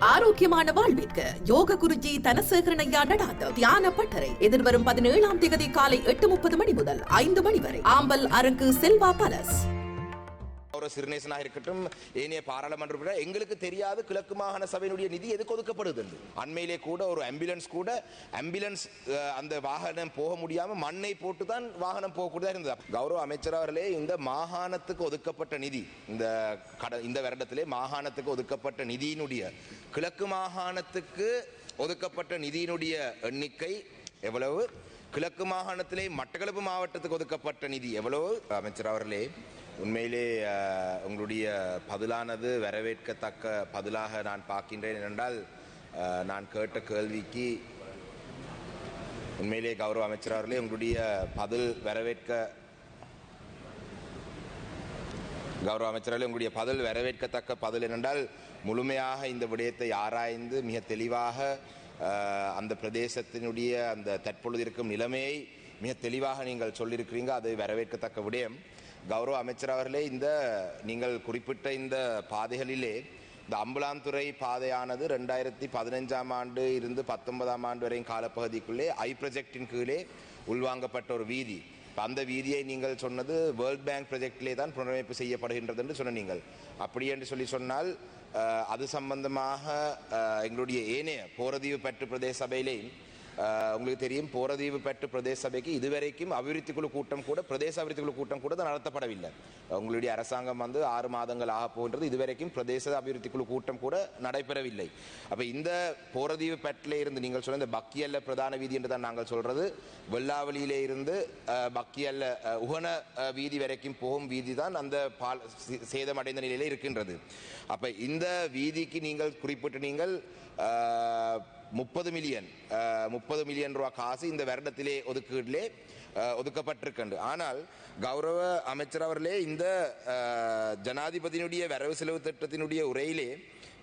ஆரோக்கியமான வாழ்விற்கு யோக குருஜி தனசேகரன் ஐயா நடாத்த தியான பட்டறை. எதிர்வரும் பதினேழாம் தேதி காலை எட்டு முப்பது மணி முதல் ஐந்து மணி வரை. ஆம்பல் அரங்கு செல்வா பலஸ் ஒரு சிறுநேசனாக இருக்கட்டும் ஏனைய பாராளுமன்ற எங்களுக்கு தெரியாது கிழக்கு மாகாண சபையினுடைய நிதி எதுக்கு ஒதுக்கப்படுது என்று. அண்மையிலே கூட ஒரு ஆம்புலன்ஸ் கூட ஆம்புலன்ஸ் அந்த வாகனம் போக முடியாமல் மண்ணை போட்டு தான் வாகனம் போகக்கூடியதாக இருந்தது கௌரவ அமைச்சர் அவர்களே இந்த மாகாணத்துக்கு ஒதுக்கப்பட்ட நிதி இந்த கட இந்த வருடத்திலே மாகாணத்துக்கு ஒதுக்கப்பட்ட நிதியினுடைய கிழக்கு மாகாணத்துக்கு ஒதுக்கப்பட்ட நிதியினுடைய எண்ணிக்கை எவ்வளவு கிழக்கு மாகாணத்திலே மட்டக்களப்பு மாவட்டத்துக்கு ஒதுக்கப்பட்ட நிதி எவ்வளோ அமைச்சர் அவர்களே? உண்மையிலே உங்களுடைய பதிலானது வரவேற்கத்தக்க பதிலாக நான் பார்க்கின்றேன் என்றால் நான் கேட்ட கேள்விக்கு உண்மையிலே கௌரவ அமைச்சர் அவர்களே உங்களுடைய பதில் வரவேற்க கௌரவ அமைச்சர்களே உங்களுடைய பதில் வரவேற்கத்தக்க பதில் என்னென்றால் முழுமையாக இந்த விடயத்தை ஆராய்ந்து மிக தெளிவாக அந்த பிரதேசத்தினுடைய அந்த தற்பொழுது இருக்கும் நிலைமையை மிக தெளிவாக நீங்கள் சொல்லியிருக்கிறீங்க. அது வரவேற்கத்தக்க விடயம். கௌரவ அமைச்சர் அவர்களே இந்த நீங்கள் குறிப்பிட்ட இந்த பாதைகளிலே இந்த அம்புலாந்துறை பாதையானது ரெண்டாயிரத்தி பதினஞ்சாம் ஆண்டு இருந்து பத்தொன்பதாம் ஆண்டு வரையும் காலப்பகுதிக்குள்ளே ஐ ப்ரொஜெக்டின் கீழே உள்வாங்கப்பட்ட ஒரு வீதி. அந்த வீதியை நீங்கள் சொன்னது வேர்ல்ட் பேங்க் ப்ரொஜெக்டிலே தான் புனரமைப்பு செய்யப்படுகின்றது என்று சொன்னீங்கள் அப்படி என்று சொல்லி சொன்னால் அது சம்பந்தமாக எங்களுடைய ஏனைய போரதீவு பற்று பிரதேச சபையிலேயும் உங்களுக்கு தெரியும் போரதீவு பெற்று பிரதேச சபைக்கு இதுவரைக்கும் அபிவிருத்தி குழு கூட்டம் கூட பிரதேச அபிவிருத்தி குழு கூட்டம் கூட நடத்தப்படவில்லை உங்களுடைய அரசாங்கம் வந்து ஆறு மாதங்கள் ஆக போகின்றது இதுவரைக்கும் பிரதேச அபிவிருத்தி குழு கூட்டம் கூட நடைபெறவில்லை அப்போ இந்த போரதீவு பற்றிலே இருந்து நீங்கள் சொன்ன இந்த பக்கியல்ல பிரதான வீதி என்று தான் நாங்கள் சொல்றது வெள்ளாவளியிலே இருந்து பக்கியல்ல உகன வீதி வரைக்கும் போகும் வீதி தான் அந்த பால் சேதமடைந்த நிலையில் இருக்கின்றது அப்போ இந்த வீதிக்கு நீங்கள் குறிப்பிட்டு நீங்கள் முப்பது மில்லியன் முப்பது மில்லியன் ரூபா காசு இந்த வருடத்திலே ஒதுக்கீட்டிலே ஒதுக்கப்பட்டிருக்கின்றது. ஆனால் கௌரவ அமைச்சர் அவர்களே இந்த ஜனாதிபதியினுடைய வரவு செலவு திட்டத்தினுடைய உரையிலே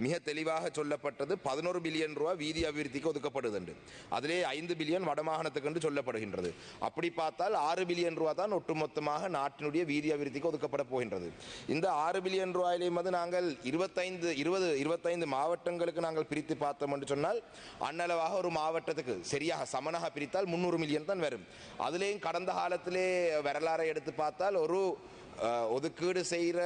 மிக தெளிவாக சொல்லப்பட்டது பதினோரு பில்லியன் ரூபா வீதி அபிவிருத்திக்கு ஒதுக்கப்படுதுண்டு. அதிலே ஐந்து பில்லியன் வடமாகாணத்துக்கு என்று சொல்லப்படுகின்றது. அப்படி பார்த்தால் ஆறு பில்லியன் ரூபா தான் ஒட்டுமொத்தமாக நாட்டினுடைய வீதி அபிவிருத்திக்கு ஒதுக்கப்பட போகின்றது. இந்த ஆறு பில்லியன் ரூபாயிலேயும் வந்து நாங்கள் இருபத்தைந்து இருபது இருபத்தைந்து மாவட்டங்களுக்கு நாங்கள் பிரித்து பார்த்தோம் என்று சொன்னால் அன்னளவாக ஒரு மாவட்டத்துக்கு சரியாக சமனாக பிரித்தால் முந்நூறு மில்லியன் தான் வரும். அதுலேயும் கடந்த காலத்திலே வரலாறை எடுத்து எடுத்து பார்த்தால் ஒரு ஒதுக்கீடு செய்கிற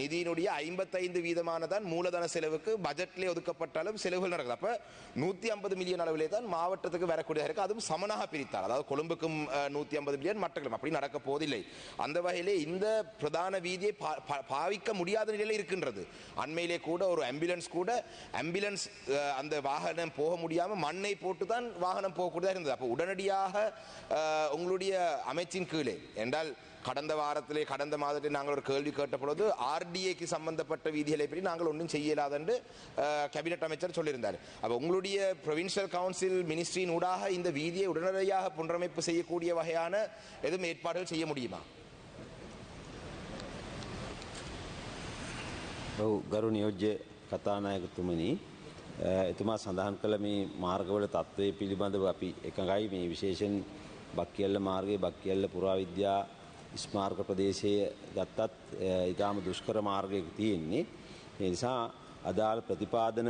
நிதியினுடைய ஐம்பத்தைந்து வீதமானதான் மூலதன செலவுக்கு பட்ஜெட்லேயே ஒதுக்கப்பட்டாலும் செலவுகள் நடக்குது. அப்போ நூற்றி ஐம்பது மில்லியன் அளவிலே தான் மாவட்டத்துக்கு வரக்கூடியதாக இருக்குது அதுவும் சமனாக பிரித்தார் அதாவது கொழும்புக்கும் நூற்றி ஐம்பது மில்லியன் மட்டங்களும் அப்படி நடக்க போவதில்லை. அந்த வகையிலே இந்த பிரதான வீதியை பா- பா- பாவிக்க முடியாத நிலையில் இருக்கின்றது. அண்மையிலே கூட ஒரு ஆம்புலன்ஸ் கூட ஆம்புலன்ஸ் அந்த வாகனம் போக முடியாமல் மண்ணை போட்டு தான் வாகனம் போகக்கூடியதாக இருந்தது. அப்போ உடனடியாக உங்களுடைய அமைச்சின் கீழே. என்றால் கடந்த வாரத்திலே கடந்த மாதத்தில் நாங்கள் ஒரு கேள்வி கேட்ட பொழுது ஆர்டிஏக்கு சம்பந்தப்பட்ட வீதிகளை பற்றி நாங்கள் ஒன்றும் செய்ய இயலாது என்று அஹ், கேபினட் அமைச்சர் சொல்லியிருந்தார் அப்போ உங்களுடைய ப்ரொவின்சியல் கவுன்சில் மினிஸ்ட்ரியின் ஊடாக இந்த வீதியை உடனடியாக புனரமைப்பு செய்யக்கூடிய வகையான எதுவும் ஏற்பாடுகள் செய்ய முடியுமா ඔව් ගරු නියෝජ්‍ය කතානායකතුමනි අ, එතුමා සඳහන් කළ මේ මාර්ගවල තත්ත්වය පිළිබඳව අපි එකඟයි මේ විශේෂෙන් බක්කියල්ල මාර්ගයේ බක්කියල්ල පුරාවිද්‍යා ස්මාර්ග ප්‍රදේශය ගත්තත් අ, ඉතාම දුෂ්කර මාර්ගයක තියෙන්නේ. ඒ නිසා අදාළ ප්‍රතිපාදන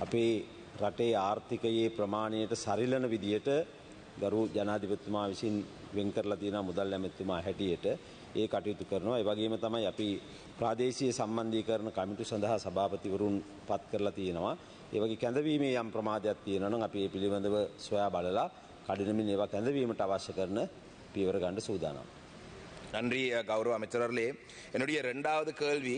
අපේ රටේ ආර්ථිකයේ ප්‍රමාණයට සරිලන විදියට ගරු ජනාධිපතිතුමා විසින් වෙන් කරලා තියෙන මුදල් ඇමැතිතුමා හැටියට ඒ කටයුතු කරනවා. ඒ වගේම තමයි අපි ප්‍රාදේශීය සම්බන්ධීකරණ කමිටු සඳහා සභාපතිවරුන් පත් කරලා තියෙනවා. ඒ වගේ කැඳවීමේ යම් ප්‍රමාදයක් තියෙනවා නම් අපි ඒ පිළිබඳව සොයා බලලා කඩිනමින් ඒවා කැඳවීමට අවශ්‍ය කරන පියවර ගන්න සූදානම්. நன்றி அஹ், கௌரவ அமைச்சர்களே என்னுடைய ரெண்டாவது கேள்வி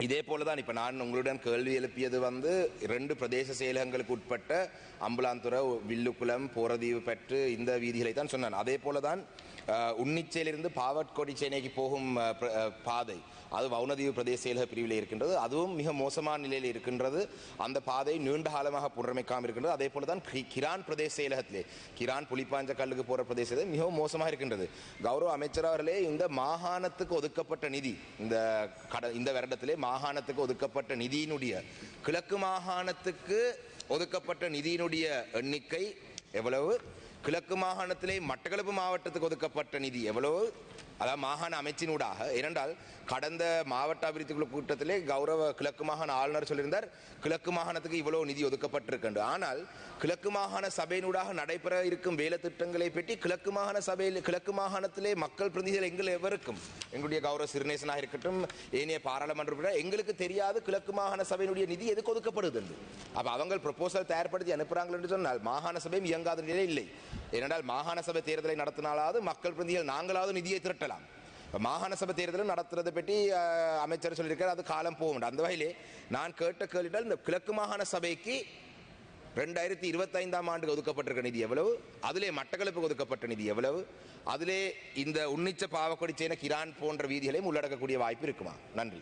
இதே போல தான் இப்போ நான் உங்களுடன் கேள்வி எழுப்பியது வந்து ரெண்டு பிரதேச செயலகங்களுக்கு உட்பட்ட அம்புலாந்துறை வில்லுக்குளம் போரதீவு பெற்று இந்த வீதிகளை தான் சொன்னான் அதே போல தான் அஹ், உன்னிச்சையிலிருந்து பாவட்கோடி சேனைக்கு போகும் பிர- பாதை அது வவுனதீவு பிரதேச செயலக பிரிவில் இருக்கின்றது. அதுவும் மிக மோசமான நிலையில் இருக்கின்றது. அந்த பாதை நீண்ட காலமாக புனரமைக்காமல் இருக்கின்றது. அதே போல தான் கி- கிரான் பிரதேச செயலகத்திலே கிரான் புலிப்பாஞ்ச கல்லுக்கு போகிற பிரதேசத்தை மிகவும் மோசமாக இருக்கின்றது. கௌரவ அமைச்சர் அவர்களே இந்த மாகாணத்துக்கு ஒதுக்கப்பட்ட நிதி இந்த கட இந்த வருடத்திலே மாகாணத்துக்கு ஒதுக்கப்பட்ட நிதியினுடைய கிழக்கு மாகாணத்துக்கு ஒதுக்கப்பட்ட நிதியினுடைய எண்ணிக்கை எவ்வளவு? கிழக்கு மாகாணத்திலே மட்டக்களப்பு மாவட்டத்துக்கு ஒதுக்கப்பட்ட நிதி எவ்வளவு? அதாவது மாகாண அமைச்சினூடாக ஏனென்றால் கடந்த மாவட்ட அபிவிருத்தி குழு கூட்டத்திலே கௌரவ கிழக்கு மாகாண ஆளுநர் சொல்லியிருந்தார் கிழக்கு மாகாணத்துக்கு இவ்வளவு நிதி ஒதுக்கப்பட்டிருக்கின்ற ஆனால் கிழக்கு மாகாண சபையினூடாக நடைபெற இருக்கும் வேலை திட்டங்களை பற்றி கிழக்கு மாகாண சபையில் கிழக்கு மாகாணத்திலே மக்கள் பிரதிநிதிகள் எங்கள் எவருக்கும் எங்களுடைய கௌரவ சிறுநேசனாக இருக்கட்டும் ஏனைய பாராளுமன்ற எங்களுக்கு தெரியாது கிழக்கு மாகாண சபையினுடைய நிதி எதுக்கு ஒதுக்கப்படுது என்று அவங்க ப்ரொபோசல் தயார்படுத்தி அனுப்புகிறாங்க என்று சொன்னால் மாகாண சபையும் இயங்காத நிலை இல்லை. ஏனென்றால் மாகாண சபை தேர்தலை நடத்தினாலாவது மக்கள் பிரதிநிதிகள் நாங்களாவது நிதியை திரட்டலாம். இப்போ மாகாண சபை தேர்தலும் நடத்துறதை பற்றி அமைச்சர் சொல்லியிருக்கார் அது காலம் போக போகும் அந்த வகையிலே நான் கேட்ட கேள்விட்டால் இந்த கிழக்கு மாகாண சபைக்கு ரெண்டாயிரத்தி இருபத்தைந்தாம் ஆண்டுக்கு ஒதுக்கப்பட்டிருக்க நிதி எவ்வளவு? அதிலே மட்டக்களப்புக்கு ஒதுக்கப்பட்ட நிதி எவ்வளவு? அதிலே இந்த உன்னிச்ச பாவக்கொடி சேன கிரான் போன்ற வீதிகளையும் உள்ளடக்கக்கூடிய வாய்ப்பு இருக்குமா? நன்றி.